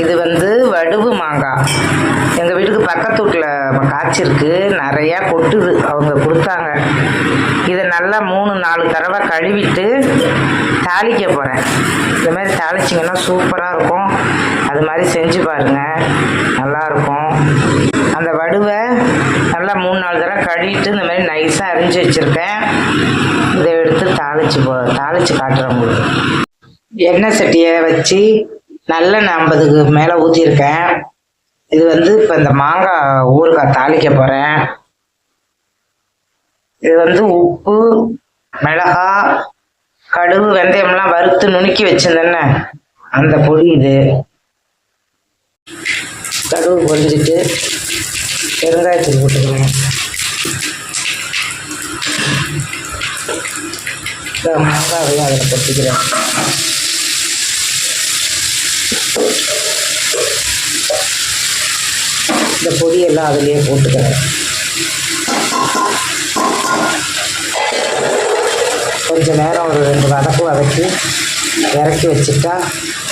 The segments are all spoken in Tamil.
இது வந்து வடுவு மாங்காய் எங்கள் வீட்டுக்கு பக்கத்து வீட்டில் காய்ச்சிருக்கு நிறையா கொட்டுது. அவங்க கொடுத்தாங்க. இதை நல்லா மூணு நாலு தடவை கழுவிட்டு தாளிக்க போகிறேன் இந்த மாதிரி தாளிச்சிங்கன்னா சூப்பராக இருக்கும். அது மாதிரி செஞ்சு பாருங்கள் நல்லாயிருக்கும் அந்த வடுவை நல்லா மூணு நாலு தடவை கழுவிட்டு இந்த மாதிரி நைஸாக அரிஞ்சு வச்சுருக்கேன். இதை எடுத்து தாளிச்சு போ தாளிச்சு காட்டுறேன் உங்களுக்கு. எண்ணெய் சட்டியை வச்சு நல்லெண்ணெய் ஐம்பதுக்கு மேலே ஊற்றிருக்கேன் இது வந்து இப்போ இந்த மாங்காய் ஊறுகாய் தாளிக்க போகிறேன் இது வந்து உப்பு மிளகா கடுகு வெந்தயம்லாம் வறுத்து நுணுக்கி வச்சிருந்தேன்னே அந்த பொடி இது. கடுகு பொரிஞ்சிட்டு பெருங்காயத்துக்கு போட்டுக்கிறேன். மாங்காவையும் அதில் கொட்டிக்கிறேன். இந்த பொடியெல்லாம் அதுலேயே போட்டுக்கிறேன் கொஞ்ச நேரம் ஒரு ரெண்டு வதக்கு வதக்கி இறக்கி வச்சுட்டா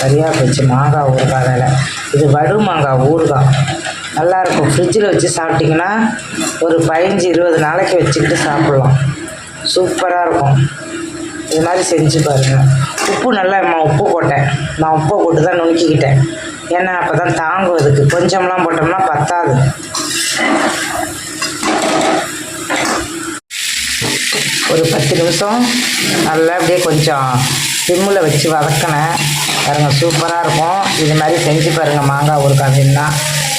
சரியாக போச்சு. மாங்காய் ஊறுகாய் வேலை. இது வடு மாங்காய் ஊறுகாய். நல்லாயிருக்கும் ஃப்ரிட்ஜில் வச்சு சாப்பிட்டிங்கன்னா ஒரு பதினஞ்சு இருபது நாளைக்கு வச்சுக்கிட்டு சாப்பிட்லாம். சூப்பராக இருக்கும். இது மாதிரி செஞ்சு பாருங்கள் உப்பு நல்லா நான் உப்பு போட்டேன். நான் உப்பை போட்டு தான் நுணுக்கிக்கிட்டேன். ஏன்னா அப்போ தான் தாங்கும் அதுக்கு. கொஞ்சம்லாம் போட்டோம்னா பத்தாது. ஒரு பத்து நிமிஷம் நல்லா அப்படியே கொஞ்சம் சிம்மில் வச்சு வதக்கினேன். பாருங்கள் சூப்பராக இருக்கும். இது மாதிரி செஞ்சு பாருங்கள் மாங்காய் ஊறுகாய்னா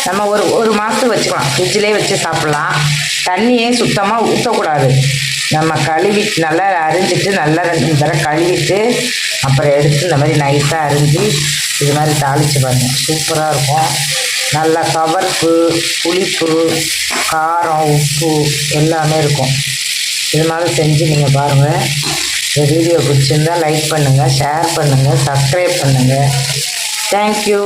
நம்ம ஒரு ஒரு மாதத்துக்கு வச்சுக்கலாம். ஃப்ரிட்ஜிலே வச்சு சாப்பிட்லாம். தண்ணியே சுத்தமாக ஊற்றக்கூடாது நம்ம கழுவி நல்லா அரிஞ்சிட்டு நல்லா ரெண்டு தடவை கழுவிட்டு அப்புறம் எடுத்து இந்த மாதிரி நைஸாக அரிஞ்சு இது மாதிரி தாளித்து பாருங்கள் சூப்பராக இருக்கும். நல்லா கவர்ப்பு புளிப்பு காரம் உப்பு எல்லாமே இருக்கும். இது மாதிரி செஞ்சு நீங்கள் பாருங்கள் இந்த வீடியோ பிடிச்சிருந்தா லைக் பண்ணுங்கள் ஷேர் பண்ணுங்கள் சப்ஸ்கிரைப் பண்ணுங்கள் தேங்க்யூ